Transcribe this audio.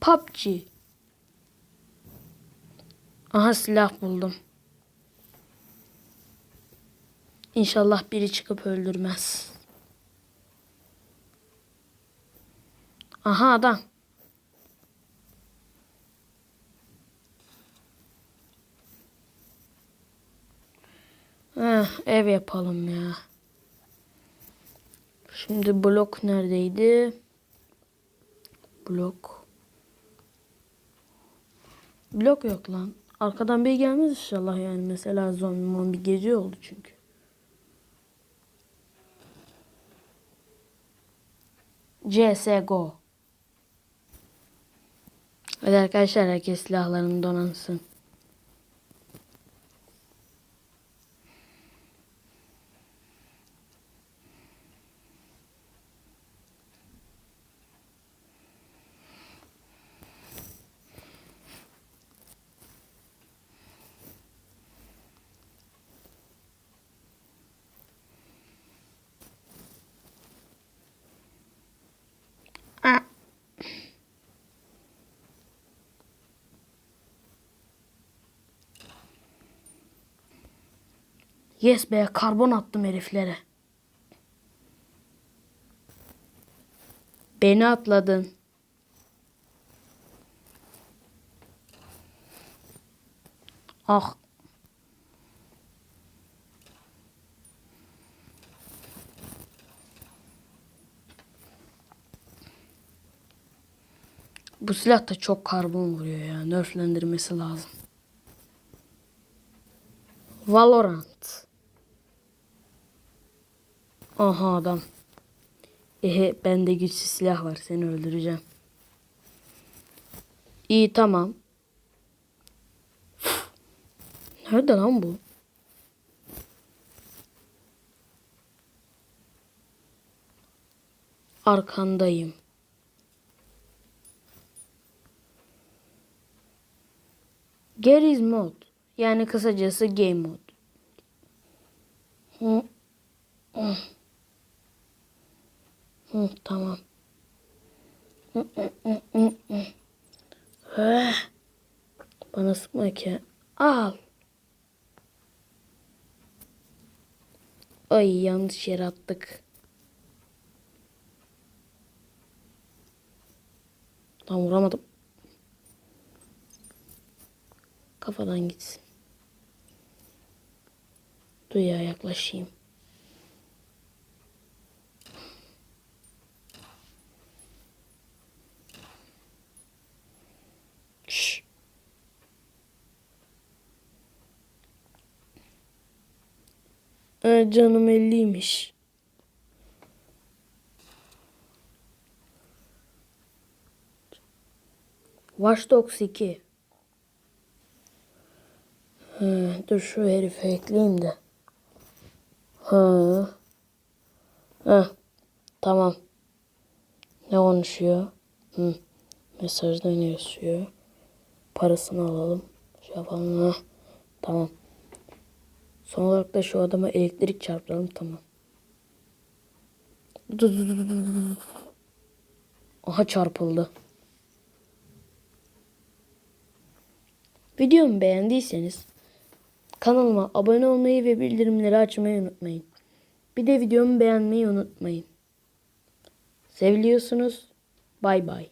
PUBG. Aha silah buldum. İnşallah biri çıkıp öldürmez. Aha adam. Eh, ev yapalım ya. Şimdi blok neredeydi? Blok. Blok yok lan. Arkadan bir gelmez inşallah yani. Mesela zombi mombi gece oldu çünkü. CSGO. Hadi arkadaşlar herkes silahlarını donansın. Yes be karbon attım heriflere. Beni atladın. Ah. Bu silah da çok karbon vuruyor ya. Nerflendirmesi lazım. Valorant. Aha adam. Ehe bende güçsüz silah var. Seni öldüreceğim. İyi tamam. Nerede lan bu? Arkandayım. Garry's mod. Yani kısacası game mod. Hı. Hı. Hı, tamam. Bana sıkma ki. Al. Ay yanlış yere attık. Tam vuramadım. Kafadan gitsin. Dur ya yaklaşayım. Ee, canım elliymiş. Watch Dogs 2. Hı, dur şu herifi ekleyeyim de. Hı. Hı. Tamam. Ne konuşuyor? Hı. Mesajda ne yazıyor? Parasını alalım. Şey yapalım. Hı. Tamam. Son olarak da şu adama elektrik çarptıralım. Tamam. Aha çarpıldı. Videomu beğendiyseniz kanalıma abone olmayı ve bildirimleri açmayı unutmayın. Bir de videomu beğenmeyi unutmayın. Seviliyorsunuz. Bay bay.